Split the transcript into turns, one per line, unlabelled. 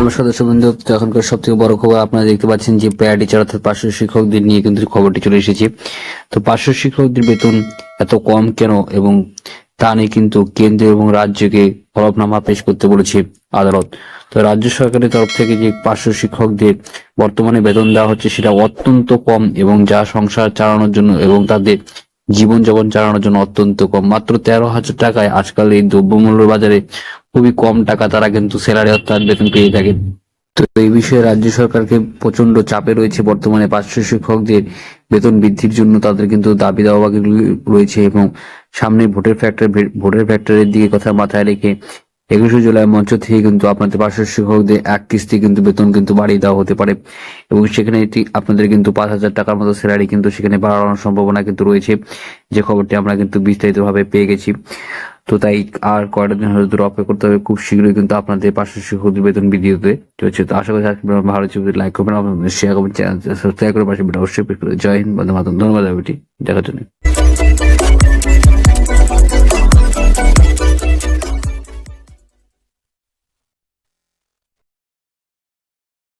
নমস্কার দর্শক বন্ধু তো এখনকার সব থেকে বড় খবর আপনারা দেখতে পাচ্ছেন যে প্যারা টিচার অর্থাৎ পার্শ্ব শিক্ষকদের নিয়ে কিন্তু খবরটি চলে এসেছে। তো পার্শ্ব শিক্ষকদের বেতন এত কম কেন এবং তা নিয়ে কিন্তু কেন্দ্র এবং রাজ্যকে হলফনামা পেশ করতে বলেছে আদালত। তো রাজ্য সরকারের তরফ থেকে যে পার্শ্ব শিক্ষকদের বর্তমানে বেতন দেওয়া হচ্ছে, সেটা অত্যন্ত কম এবং যা সংসার চালানোর জন্য এবং তাদের জীবনযাপন চালানোর জন্য অত্যন্ত কম। মাত্র তেরো হাজার টাকায় আজকাল এই দ্রব্যমূল্য বাজারে খুবই কম টাকা তারা কিন্তু স্যালারি অর্থাৎ বেতন পেয়ে থাকে। তো এই বিষয়ে রাজ্য সরকারকে প্রচণ্ড চাপে রয়েছে বর্তমানে পার্শ্ব শিক্ষকদের বেতন বৃদ্ধির জন্য। তাদের কিন্তু দাবি দাওয়া রয়েছে এবং সামনে ভোটের ফ্যাক্টর ভোটের ফ্যাক্টরের দিকে কথা মাথায় রেখে একুশে জুলাই মঞ্চ থেকে কিন্তু আপনাদের পার্শ্ব শিক্ষকদের এক কিস্তি কিন্তু বেতন কিন্তু বাড়িয়ে দেওয়া হতে পারে। এবং সেখানে এটি আপনাদের কিন্তু পাঁচ হাজার টাকার মতো স্যালারি কিন্তু সেখানে বাড়ানোর সম্ভাবনা কিন্তু রয়েছে। যে খবরটি আমরা কিন্তু বিস্তারিতভাবে পেয়ে গেছি। তো তাই আর কয়টা দিন হয়তো অপেক্ষা করতে হবে, খুব শীঘ্রই কিন্তু আপনাদের পার্শ্ব শিক্ষকদের বেতন বৃদ্ধি হতে চলছে। তো আশা করি ভালো ছবি লাইক করবেন শেয়ার করবেন চ্যানেল সাবস্ক্রাইব করে পাশে অবশ্যই জয় হিন্দ বন্ধু মাতম ধন্যবাদ দেখার জন্য।